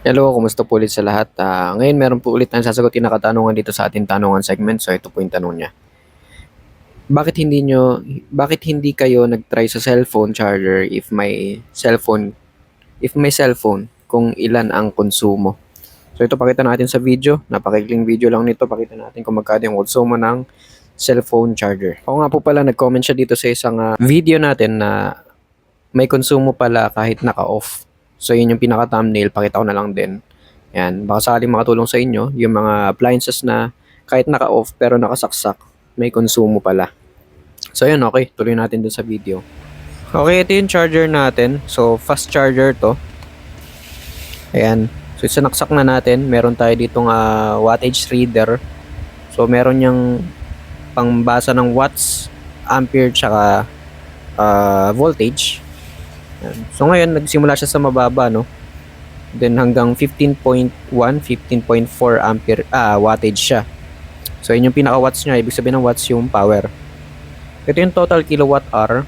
Hello, kumusta po ulit sa lahat? Ah, ngayon meron po ulit na sasagutin na katanungan dito sa ating tanungan segment. So ito po yung tanong niya. Bakit hindi nyo, bakit hindi kayo nag-try sa cellphone charger if may cellphone, if may cellphone, kung ilan ang konsumo? So ito pakita natin sa video. Napakikling video lang nito. Pakita natin kung magkano yung konsumo ng cellphone charger. Ako nga po pala nag-comment siya dito sa isang ah, video natin na may konsumo pala kahit naka-off. So yun yung pinaka-thumbnail, pakita ko na lang din. Yan, baka sakaling makatulong sa inyo, yung mga appliances na kahit naka-off pero nakasaksak, may konsumo pala. So yun, okay, tuloy natin dun sa video. Okay, ito yung charger natin. So fast charger to. Ayan. So sinaksak na natin, meron tayo ditong ah, wattage reader. So meron niyang pangbasa ng watts, ampere, tsaka ah, voltage. So ngayon nagsimula siya sa mababa no. Then hanggang 15.1, 15.4 ampere ah wattage siya. So yun yung pinaka watts niya, ibig sabihin ng watts yung power. Ito yung total kilowatt hour.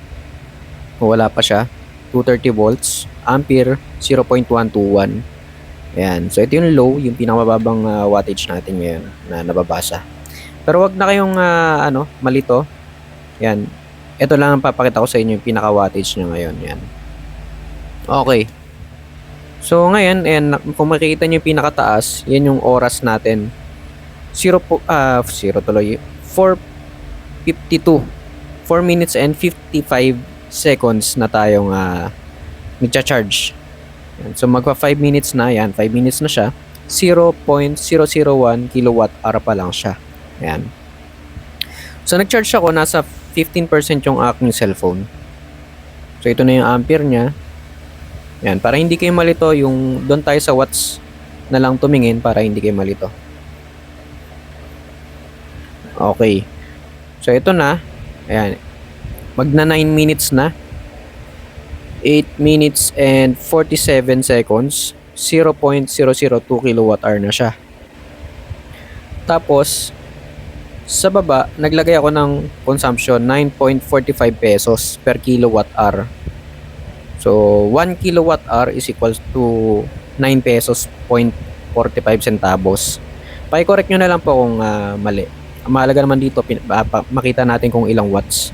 Wala pa siya. 230 volts, ampere 0.121. Ayan. So ito yung low, yung pinakamababang ah, wattage natin ngayon na nababasa. Pero wag na kayong ah, ano, malito. Yan. Ito lang ang papakita ko sa inyo yung pinaka wattage niya ngayon. Yan. Okay. So ngayon, and kung makikita niyo yung pinakataas, yan yung oras natin. 0 po, ah, 0 tuloy. 4.52. 4 minutes and 55 seconds na tayong uh, nagcha-charge. Yan. So magpa 5 minutes na, yan, 5 minutes na siya. 0.001 kilowatt hour pa lang siya. Yan. So nag-charge ako, nasa 15% yung aking cellphone. So ito na yung ampere niya. Yan, para hindi kayo malito, yung doon tayo sa watts na lang tumingin para hindi kayo malito. Okay. So ito na. Ayan. Magna 9 minutes na. 8 minutes and 47 seconds. 0.002 kilowatt hour na siya. Tapos, sa baba, naglagay ako ng consumption 9.45 pesos per kilowatt hour. So, 1 kilowatt hour is equals to 9 pesos point 45 centavos. Paki-correct nyo na lang po kung ah, mali. Mahalaga naman dito, pin- pa- pa- makita natin kung ilang watts.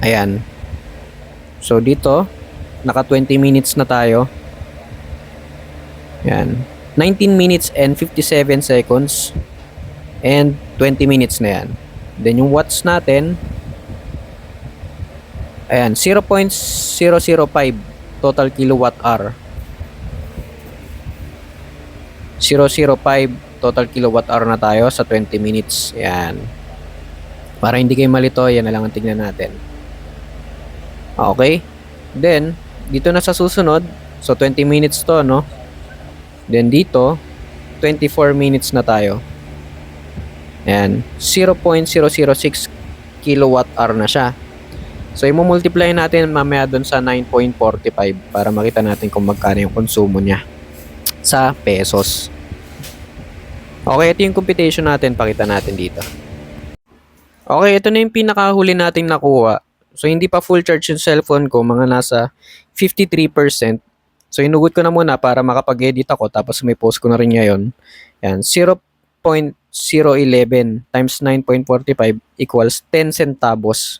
Ayan. So, dito, naka 20 minutes na tayo. Ayan. 19 minutes and 57 seconds. And 20 minutes na yan. Then, yung watts natin, Ayan, 0.005 total kilowatt hour. 005 total kilowatt hour na tayo sa 20 minutes. Ayan. Para hindi kayo malito, yan na lang ang tignan natin. Okay. Then, dito na sa susunod, so 20 minutes to, no? Then dito, 24 minutes na tayo. Ayan, 0.006 kilowatt hour na siya. So, i-multiply natin mamaya doon sa 9.45 para makita natin kung magkano yung konsumo niya sa pesos. Okay, ito yung computation natin. Pakita natin dito. Okay, ito na yung pinakahuli nating nakuha. So, hindi pa full charge yung cellphone ko. Mga nasa 53%. So, inugot ko na muna para makapag-edit ako. Tapos, may post ko na rin ngayon. Yan, 0.011 times 9.45 equals 10 centavos.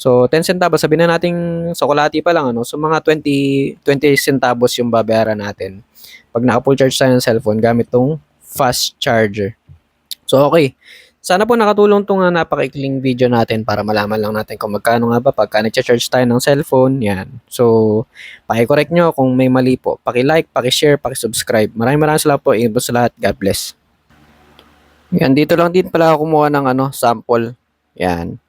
So, 10 centavos, sabihin na natin sokolati pa lang, ano? So, mga 20, 20 centavos yung babayaran natin pag naka-full charge tayo ng cellphone gamit tong fast charger. So, okay. Sana po nakatulong tong uh, napakaikling video natin para malaman lang natin kung magkano nga ba pagka nag-charge tayo ng cellphone. Yan. So, paki-correct nyo kung may mali po. Paki-like, paki-share, paki-subscribe. Maraming maraming salamat po. Ingat po sa lahat. God bless. Yan, dito lang din pala ako kumuha ng ano, sample. Yan.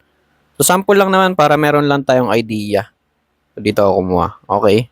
So, sample lang naman para meron lang tayong idea. Dito ako kumuha. Okay?